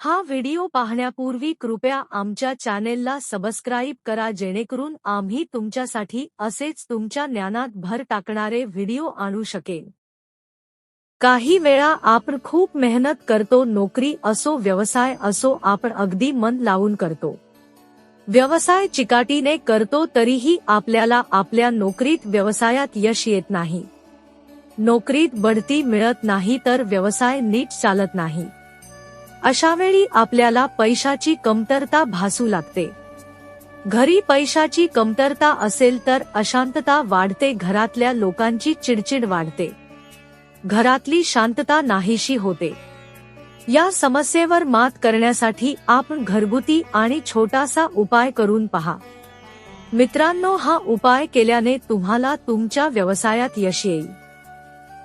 हा व्हिडिओ पाहण्यापूर्वी कृपया आमच्या चॅनेलला सबस्क्राईब करा जेणेकरून आम्ही तुमच्यासाठी असेच तुमच्या ज्ञानात भर टाकणारे व्हिडिओ आणू शकेन. काही वेळा आपण खूप मेहनत करतो नोकरी असो व्यवसाय असो आपण अगदी मन लावून करतो. व्यवसाय चिकाटीने करतो तरीही आपल्याला आपल्या नोकरीत व्यवसायात यश येत नाही. नोकरीत बढती मिळत नाही तर व्यवसाय नीट चालत नाही. अशा वेळी आपल्याला पैशाची कमतरता भासू लागते. घरी पैशाची कमतरता असेल तर अशांतता वाढते घरातल्या लोकांची चिडचिड वाढते. घरातली शांतता नाहीशी होते. या समस्येवर मात करण्यासाठी आपण घरगुती आणि छोटासा उपाय करून पहा. मित्रांनो हा उपाय केल्याने तुम्हाला तुमच्या व्यवसायात यश येईल.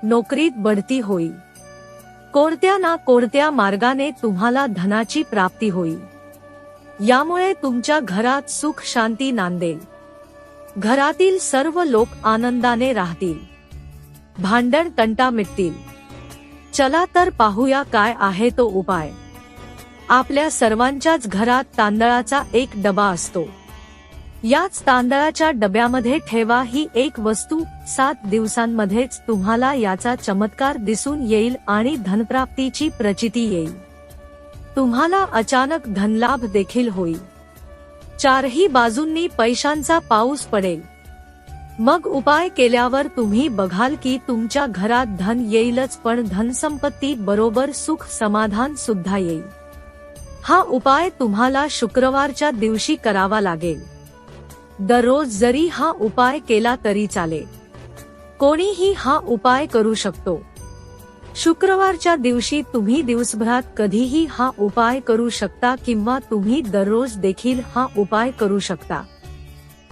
नोकरीत बढती होईल. कोणत्या ना कोणत्या मार्गाने तुम्हाला धनाची प्राप्ती होईल. यामुळे तुमच्या घरात सुख शांती नांदेल. घरातील सर्व लोक आनंदाने राहतील. भांडण तंटा मिटतील. चला तर पाहूया काय आहे तो उपाय. आपल्या सर्वांच्याच घरात तांदळाचा एक डबा असतो. याच तांदळाच्या डब्यामध्ये ठेवा ही एक वस्तू. सात दिवसांमध्येच तुम्हाला याचा चमत्कार दिसून येईल आणि धनप्राप्तीची प्रचिती येईल. तुम्हाला अचानक धनलाभ देखील होईल. चारही बाजूंनी पैशांचा पाऊस पडेल. मग उपाय केल्यावर तुम्ही बघाल की तुमच्या घरात धन येईलच पण धनसंपत्ती बरोबर सुख समाधान सुद्धा येईल. हा उपाय तुम्हाला शुक्रवारच्या दिवशी करावा लागेल. दररोज जरी हा उपाय केला तरी चालेल. कोणीही हा उपाय करू शकतो. शुक्रवारच्या दिवशी तुम्ही दिवसभरात कधीही हा उपाय करू शकता किंवा तुम्ही दररोज देखील हा उपाय करू शकता.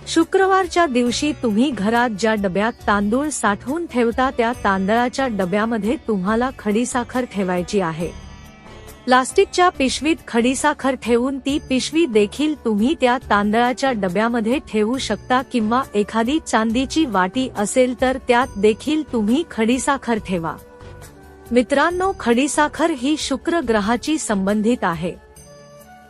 शुक्रवारच्या दिवशी तुम्ही घरात ज्या डब्यात तांदूळ साठवून ठेवता त्या तांदळाच्या डब्यामध्ये तुम्हाला खडीसाखर ठेवायची आहे. प्लास्टिकच्या पिशवीत खडीसाखर ठेवून ती पिशवी देखील तुम्ही त्या तांदळाच्या डब्यामध्ये ठेवू शकता किंवा एखादी चांदीची वाटी असेल तर त्यात देखील तुम्ही खडीसाखर ठेवा. मित्रांनो खडीसाखर ही शुक्र ग्रहाची संबंधित आहे.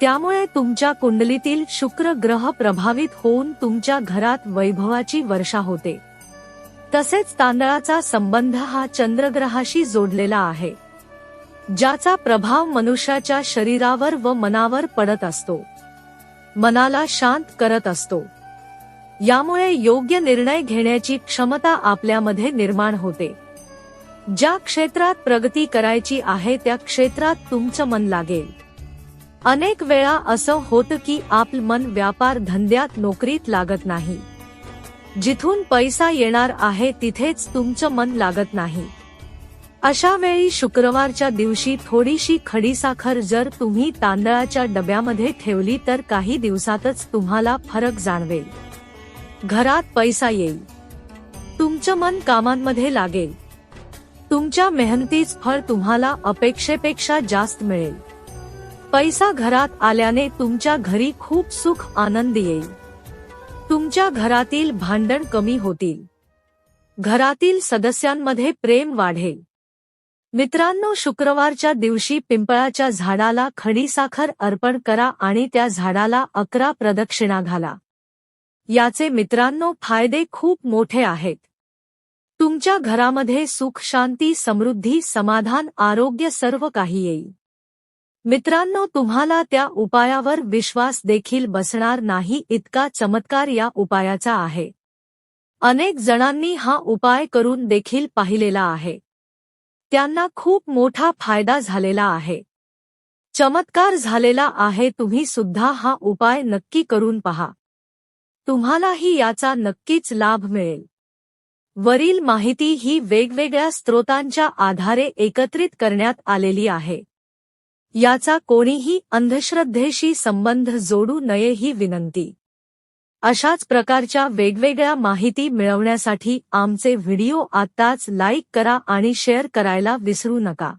त्यामुळे तुमच्या कुंडलीतील शुक्र ग्रह प्रभावित होऊन तुमच्या घरात वैभवाची वर्षा होते. तसेच तांदळाचा संबंध हा चंद्रग्रहाशी जोडलेला आहे. ज्याचा प्रभाव मनुष्याच्या शरीरावर व मनावर पडत असतो. मनाला शांत करत असतो. यामुळे योग्य निर्णय घेण्याची क्षमता आपल्यामध्ये निर्माण होते. ज्या क्षेत्रात प्रगती करायची आहे त्या क्षेत्रात तुमचं मन लागेल. अनेक वेळा असं होतं की आपलं मन व्यापार धंद्यात नोकरीत लागत नाही. जिथून पैसा येणार आहे तिथेच तुमचं मन लागत नाही. अशा वेळी शुक्रवारच्या दिवशी थोडीशी खडीसाखर जर तुम्ही तांदळाच्या डब्यामध्ये ठेवली तर काही दिवसातच तुम्हाला फरक जाणवेल. घरात पैसा येईल. तुमचं मन कामांमध्ये लागेल. तुमच्या मेहनतीच फळ तुम्हाला अपेक्षेपेक्षा जास्त मिळेल. पैसा घरात आल्याने तुमच्या घरी खूप सुख आनंद येईल. तुमच्या घरातील भांडण कमी होतील. घरातील सदस्यांमध्ये प्रेम वाढेल. मित्रांनो शुक्रवारच्या दिवशी पिंपळाच्या झाडाला खडीसाखर अर्पण करा आणि त्या झाडाला अकरा प्रदक्षिणा घाला. याचे मित्रांनो फायदे खूप मोठे आहेत. तुमच्या घरामध्ये सुख शांती समृद्धी समाधान आरोग्य सर्व काही येईल. मित्रांनो तुम्हाला त्या उपायावर विश्वास देखील बसणार नाही इतका चमत्कार या उपायाचा आहे. अनेक जणांनी हा उपाय करून देखील पाहिलेला आहे. त्यांना खूप मोठा फायदा झालेला आहे. चमत्कार झालेला आहे तुम्ही सुद्धा हा उपाय नक्की करून पहा. तुम्हालाही याचा नक्कीच लाभ मिळेल. वरील माहिती ही वेगवेगळ्या स्रोतांच्या आधारे एकत्रित करण्यात आलेली आहे. याचा कोणीही अंधश्रद्धेशी संबंध जोडू नये ही विनंती. अशाच प्रकारच्या वेगवेगळ्या माहिती मिळवण्यासाठी आमचे व्हिडिओ आत्ताच लाईक करा आणि शेअर करायला विसरू नका.